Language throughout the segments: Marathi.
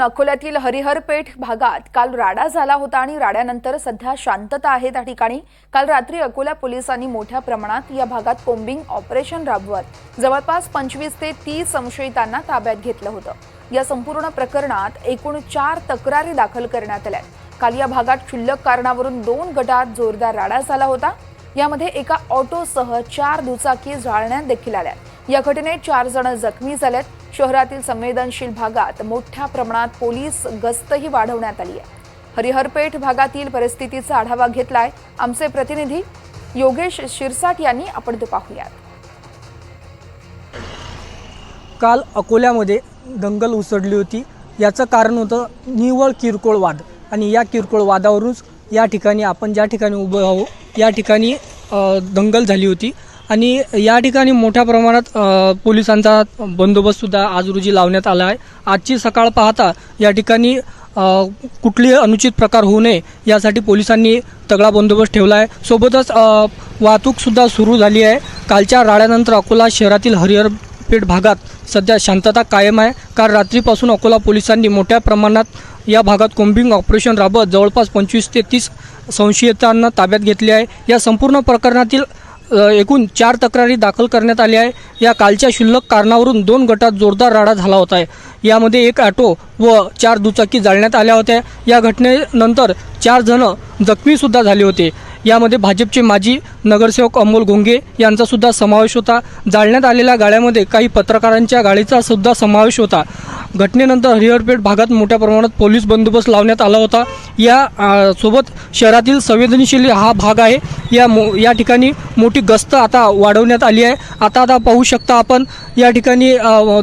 अकोल्यातील हरिहरपेठ भागात काल राडा झाला होता आणि राड्यानंतर सध्या शांतता आहे त्या ठिकाणी. काल रात्री अकोला पोलिसांनी मोठ्या प्रमाणात या भागात कोम्बिंग ऑपरेशन राबवत जवळपास पंचवीस ते तीस संशयितांना ताब्यात घेतलं होतं. या संपूर्ण प्रकरणात एकूण चार तक्रारी दाखल करण्यात आल्या काल या भागात क्षुल्लक कारणावरून दोन गटात जोरदार राडा झाला होता. यामध्ये एका ऑटोसह चार दुचाकी जाळण्यात देखील आल्या या घटनेत चार जण जखमी झालेत. शहरातील संवेदनशील भागात मोठ्या प्रमाणात पोलीस गस्तही वाढवण्यात आली आहे. हरिहरपेठ भागातील परिस्थितीचा आढावा घेतलाय. आमचे प्रतिनिधी योगेश शिरसाट यांनी आपण ते पाहूयात. काल अकोल्यामध्ये दंगल उसडली होती. याचं कारण होतं निव्वळ किरकोळ वाद. आणि या किरकोळ वादावरूनच या ठिकाणी आपण ज्या ठिकाणी उभं आहो या ठिकाणी दंगल झाली होती. आणि या ठिकाणी मोठ्या प्रमाणात पोलिसांचा बंदोबस्तसुद्धा आज रोजी लावण्यात आला आहे. आजची सकाळ पाहता या ठिकाणी अ, कुठलीही अनुचित प्रकार होऊ नये यासाठी पोलिसांनी तगडा बंदोबस्त ठेवला आहे. सोबतच वाहतूकसुद्धा सुरू झाली आहे. कालच्या राड्यानंतर अकोला शहरातील हरिहरपेठ भागात सध्या शांतता कायम आहे. कारण रात्रीपासून अकोला पोलिसांनी मोठ्या प्रमाणात या भागात कोम्बिंग ऑपरेशन राबवत जवळपास पंचवीस ते तीस संशयितांना ताब्यात घेतले आहे. या संपूर्ण प्रकरणातील एकूण चार तक्रारी दाखल करण्यात आली आहे. या कालच्या शुल्लक कारणावरून दोन गटात जोरदार राडा झाला होता. आहे यामध्ये एक ऑटो व चार दुचाकी जाळण्यात आल्या होत्या. या घटनेनंतर चार जण जखमीसुद्धा झाले होते. यामध्ये भाजपचे माजी नगरसेवक अमोल घोंगे यांचा सुद्धा समावेश होता. जाळण्यात आलेल्या गाड्यामध्ये काही पत्रकारांच्या गाडीचा सुद्धा समावेश होता. घटनेनंतर हरिहरपेठ भागात मोठ्या प्रमाणात पोलीस बंदोबस्त लावण्यात आला होता. या सोबत शहरातील संवेदनशील हा भाग आहे. या मो या ठिकाणी मोठी गस्त आता वाढवण्यात आली आहे. आता आता पाहू शकता आपण या ठिकाणी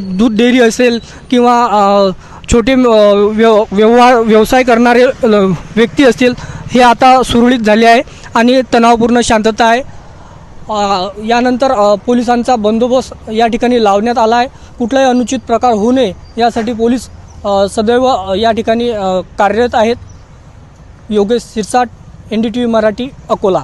दूध डेअरी असेल किंवा छोटे व्यव व्यवहार व्यवसाय करणारे व्यक्ती असतील हे आता सुरळीत झाले आहे आणि तणावपूर्ण शांतता आहे. यानंतर पोलिसांचा बंदोबस्त या ठिकाणी लावण्यात आला आहे. कुठलाही अनुचित प्रकार होऊ नये यासाठी पोलीस सदैव या ठिकाणी कार्यरत आहेत. Yogesh Sirsat N D T V Marathi Akola.